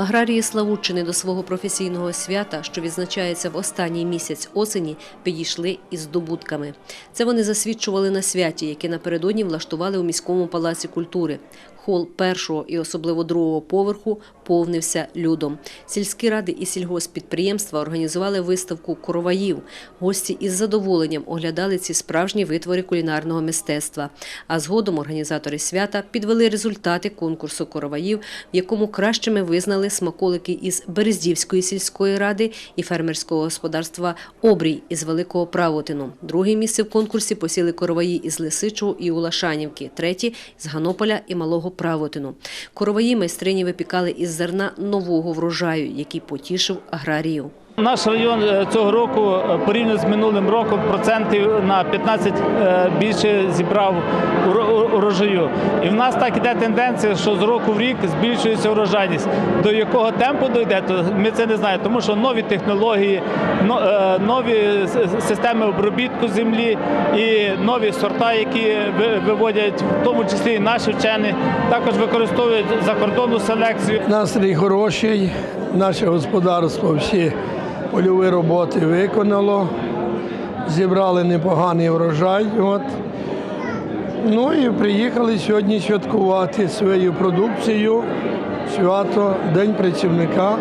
Аграрії Славутчини до свого професійного свята, що відзначається в останній місяць осені, підійшли із здобутками. Це вони засвідчували на святі, яке напередодні влаштували у міському палаці культури. Хол першого і особливо другого поверху повнився людом. Сільські ради і сільгоспідприємства організували виставку короваїв. Гості із задоволенням оглядали ці справжні витвори кулінарного мистецтва. А згодом організатори свята підвели результати конкурсу короваїв, в якому кращими визнали смаколики із Берездівської сільської ради і фермерського господарства Обрій із Великого Правотину. Друге місце в конкурсі посіли короваї із Лисичого і Улашанівки, треті з Ганополя і Малого Правотину. Короваї майстрині випікали із зерна нового врожаю, який потішив аграріїв. Наш район е, цього року е, порівняно з минулим роком процентів на 15 е, більше зібрав урожаю. І в нас так іде тенденція, що з року в рік збільшується урожайність. До якого темпу дойде, то ми це не знаємо, тому що нові технології, но- нові системи обробітку землі і нові сорта, які ви- виводять, в тому числі і наші вчені, також використовують закордонну селекцію. Настрій хороший, наше господарство всі польові роботи виконало, зібрали непоганий врожай. От. Ну і приїхали сьогодні святкувати свою продукцію, свято День працівника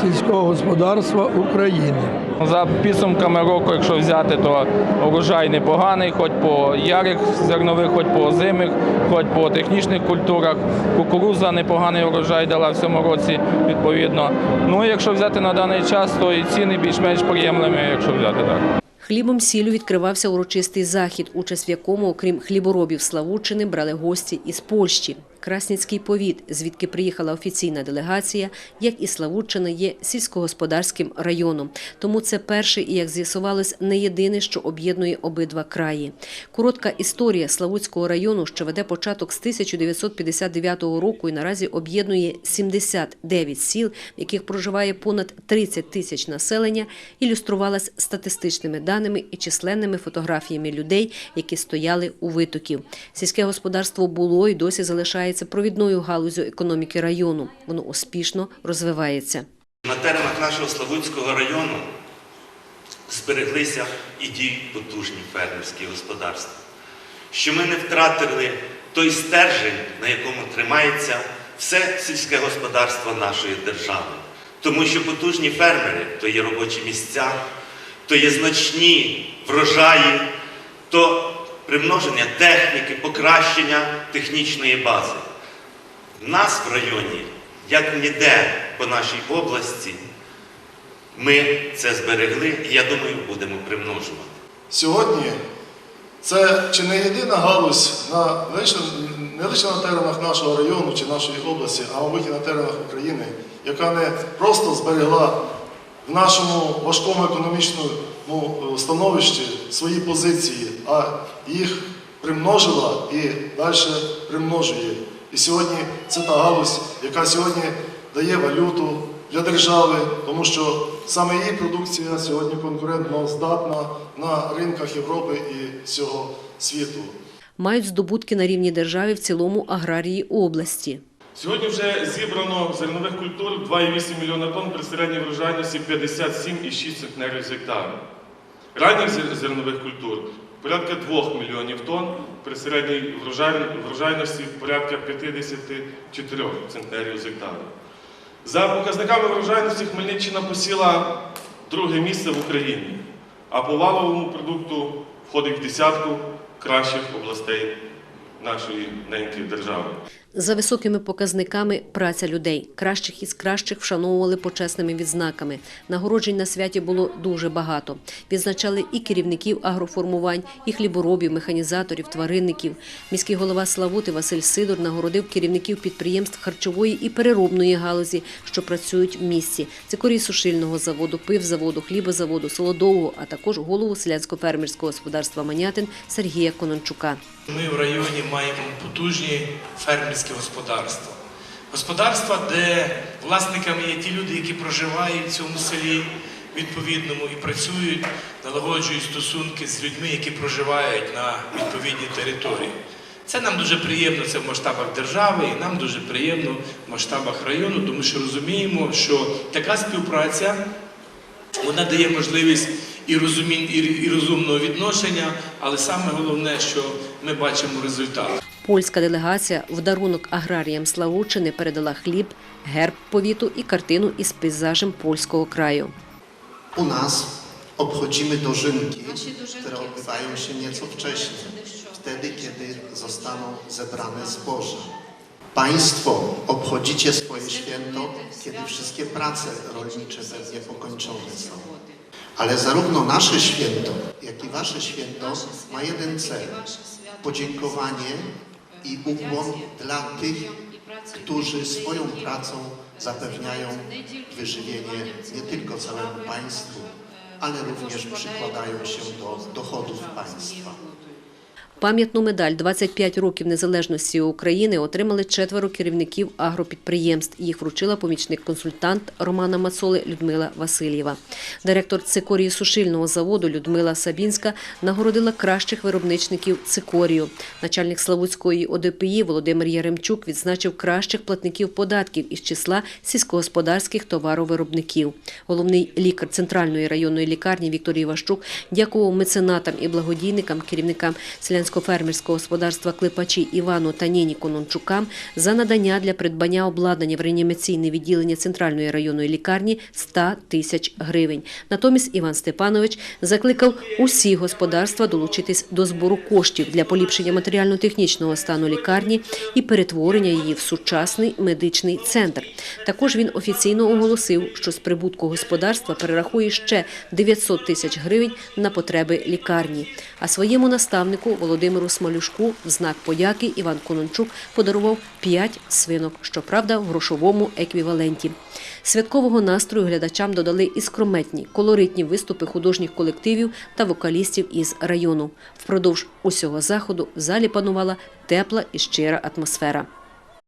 сільського господарства України. За підсумками року, якщо взяти, то урожай непоганий, хоч по ярих зернових, хоч по озимих, хоч по технічних культурах. Кукуруза непоганий урожай дала в цьому році відповідно. Ну, якщо взяти на даний час, то і ціни більш-менш приємними, якщо взяти так. Хлібом сіллю відкривався урочистий захід, участь в якому, окрім хліборобів Славутчини, брали гості із Польщі. Красницький повіт, звідки приїхала офіційна делегація, як і Славутчина, є сільськогосподарським районом. Тому це перший і, як з'ясувалось, не єдине, що об'єднує обидва краї. Коротка історія Славутського району, що веде початок з 1959 року і наразі об'єднує 79 сіл, в яких проживає понад 30 тисяч населення, ілюструвалась статистичними даними і численними фотографіями людей, які стояли у витоків. Сільське господарство було і досі залишається провідною галузю економіки району. Воно успішно розвивається. На теренах нашого Славутського району збереглися і діють потужні фермерські господарства. Що ми не втратили той стержень, на якому тримається все сільське господарство нашої держави. Тому що потужні фермери то є робочі місця, то є значні врожаї, то примноження техніки, покращення технічної бази. В нас в районі, як ніде по нашій області, ми це зберегли і я думаю, будемо примножувати. Сьогодні це чи не єдина галузь на, не лише на теренах нашого району чи нашої області, а мабуть і на теренах України, яка не просто зберегла в нашому важкому економічному ну, становищі свої позиції, а їх примножила і далі примножує. І сьогодні це та галузь, яка сьогодні дає валюту для держави, тому що саме її продукція сьогодні конкурентно здатна на ринках Європи і всього світу. Мають здобутки на рівні держави в цілому аграрії області. Сьогодні вже зібрано зернових культур 2,8 мільйона тонн при середній врожайності 57,6 центнерів з гектара. Ранніх зернових культур порядка 2 мільйонів тонн при середній врожайності порядка 54 центнерів з гектара. За показниками врожайності Хмельниччина посіла друге місце в Україні, а по валовому продукту входить в десятку кращих областей нашої ненької держави. За високими показниками праця людей. Кращих із кращих вшановували почесними відзнаками. Нагороджень на святі було дуже багато. Відзначали і керівників агроформувань, і хліборобів, механізаторів, тваринників. Міський голова Славути Василь Сидор нагородив керівників підприємств харчової і переробної галузі, що працюють в місті. Це корій сушильного заводу, пивзаводу, хлібозаводу, солодового, а також голову селянсько-фермерського господарства Манятин Сергія Конончука. Ми в районі маємо потужні фермерські господарства. Господарства, де власниками є ті люди, які проживають в цьому селі відповідному і працюють, налагоджують стосунки з людьми, які проживають на відповідній території. Це нам дуже приємно це в масштабах держави, і нам дуже приємно в масштабах району, тому що розуміємо, що така співпраця вона дає можливість і, розумін, і розумного відношення, але саме головне, що ми бачимо результат. Польська делегація в дарунок аграріям Славутчини передала хліб, герб повіту і картину із пейзажем польського краю. U nas obchodzimy dożynki, które odbywają się nieco wcześniej, wtedy, kiedy zostaną zebrane zboża. Państwo obchodzicie swoje święto, kiedy wszystkie prace rolnicze pewnie pokończone są. Ale zarówno nasze święto, jak i wasze święto ma jeden cel. Podziękowanie i ukłon dla tych, którzy swoją pracą zapewniają wyżywienie nie tylko całemu państwu, ale również przykładają się do dochodów państwa. Пам'ятну медаль «25 років незалежності України отримали четверо керівників агропідприємств. Їх вручила помічник-консультант Романа Мацоли Людмила Васильєва. Директор цикорії сушильного заводу Людмила Сабінська нагородила кращих виробничників цикорію. Начальник Славутської ОДПІ Володимир Яремчук відзначив кращих платників податків із числа сільськогосподарських товаровиробників. Головний лікар центральної районної лікарні Віктор Іващук дякував меценатам і благодійникам, керівникам селянсько-фермерського господарства Клепачі Івану та Ніні Конончукам за надання для придбання обладнання в реанімаційне відділення центральної районної лікарні 100 тисяч гривень. Натомість Іван Степанович закликав усі господарства долучитись до збору коштів для поліпшення матеріально-технічного стану лікарні і перетворення її в сучасний медичний центр. Також він офіційно оголосив, що з прибутку господарства перерахує ще 900 тисяч гривень на потреби лікарні. А своєму наставнику Володимиру Смалюшку в знак подяки Іван Конончук подарував 5 свинок, щоправда, в грошовому еквіваленті. Святкового настрою глядачам додали і скрометні, колоритні виступи художніх колективів та вокалістів із району. Впродовж усього заходу в залі панувала тепла і щира атмосфера.